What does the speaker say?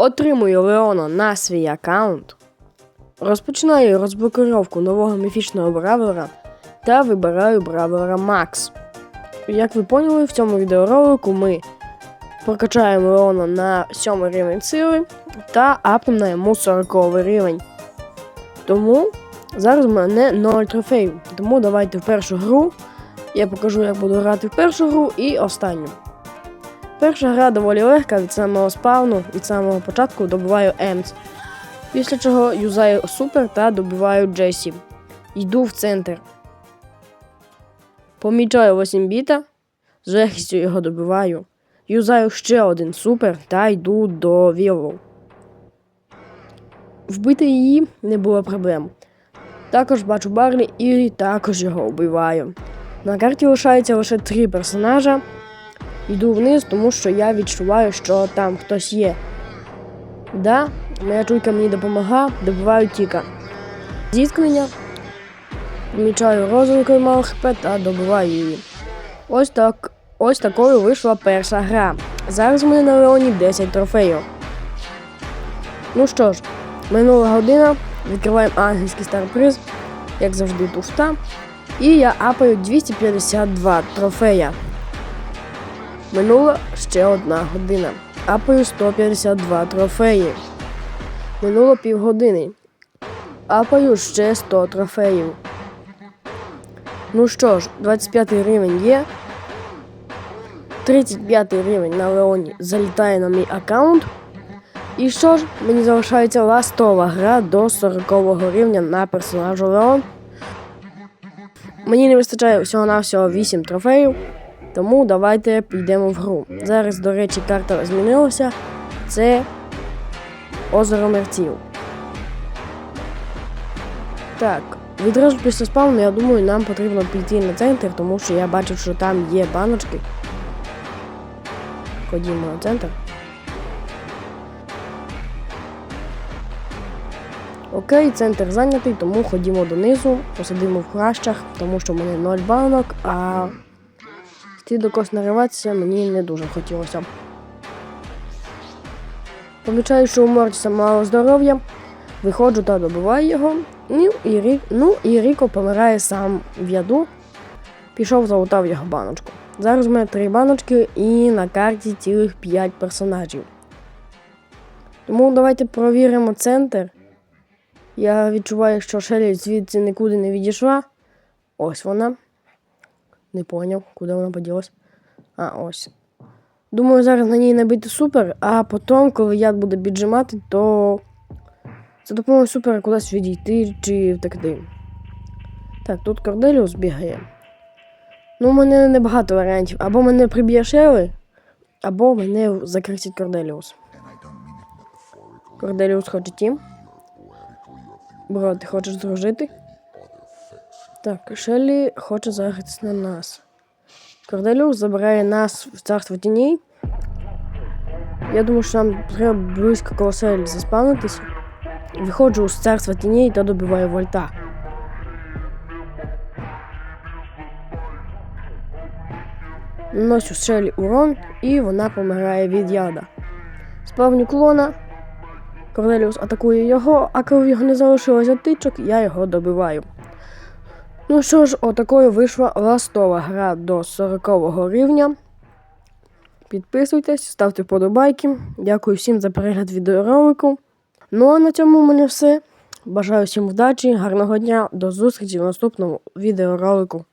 Отримую Леона на свій аккаунт. Розпочинаю розблокировку нового міфічного бравлера та вибираю бравлера Макс. Як ви поняли, в цьому відеоролику ми прокачаємо Леона на 7 рівень сили та апнемо йому 40 рівень. Тому зараз в мене 0 трофеїв. Тому давайте в першу гру. Я покажу, як буду грати в першу гру і останню. Перша гра доволі легка від самого спавну, від самого початку добиваю Емс. Після чого юзаю супер та добиваю Джесі. Йду в центр. Помічаю 8 біта, з легкістю його добиваю. Юзаю ще один супер та йду до Віллоу. Вбити її не було проблем. Також бачу Барлі і також його вбиваю. На карті лишається лише три персонажа. Йду вниз, тому що я відчуваю, що там хтось є. Да, моя чуйка мені допомагає, добиваю Тіка. Зіткнення. Помічаю розовенькою мало хп та добиваю її. Ось так. Ось такою вийшла перша гра. Зараз в мене на Леоні 10 трофеїв. Ну що ж, минула година, відкриваємо ангельський старприз, як завжди, туфта. І я апаю 252 трофея. Минула ще одна година. Апаю 152 трофеї. Минуло півгодини. Апаю ще 100 трофеїв. Ну що ж, 25 рівень є. 35 рівень на Леоні залітає на мій аккаунт. І що ж, мені залишається ластова гра до 40 рівня на персонажу Леон. Мені не вистачає всього-навсього 8 трофеїв, тому давайте підемо в гру. Зараз, до речі, карта змінилася. Це озеро мерців. Так, відразу після спавну, я думаю, нам потрібно піти на центр, тому що я бачив, що там є баночки. Ходімо на центр. Окей, центр зайнятий, тому ходімо донизу, посидимо в хращах, тому що в мене 0 банок, а йти до когось нариватися мені не дуже хотілося. Помічаю, що у Мортіса мало здоров'я, виходжу та добиваю його. Ну і, Рі... ну, і Ріко помирає сам в яду. Пішов, залутав його баночку. Зараз у мене три баночки і на карті цілих 5 персонажів. Тому давайте провіримо центр. Я відчуваю, що Шелі звідси нікуди не відійшла. Ось вона. Не поняв, куди вона поділась. А, ось. Думаю, зараз на ній набити супер, а потім, коли яд буде піджимати, то за допомогою супера кудись відійти чи втекти. Так, тут Корделіус бігає. Ну, у мене небагато варіантів. Або мене приб'є Шели, або мене закритить Корделіус. Корделіус хоче тім. Бро, ти хочеш дружити? Так, Шеллі хоче загратися на нас. Корделіус забирає нас в царство тіней. Я думаю, що нам треба близько колосель заспавнитися. Виходжу з царства тіней та добиваю вольта. Наносю Шеллі урон, і вона помирає від яда. Спавню клона. Корнеліус атакує його, а коли в його не залишилося тичок, я його добиваю. Ну що ж, отакою вийшла ластова гра до 40 рівня. Підписуйтесь, ставте вподобайки. Дякую всім за перегляд відеоролику. Ну а на цьому в мене все. Бажаю всім вдачі, гарного дня, до зустрічі в наступному відеоролику.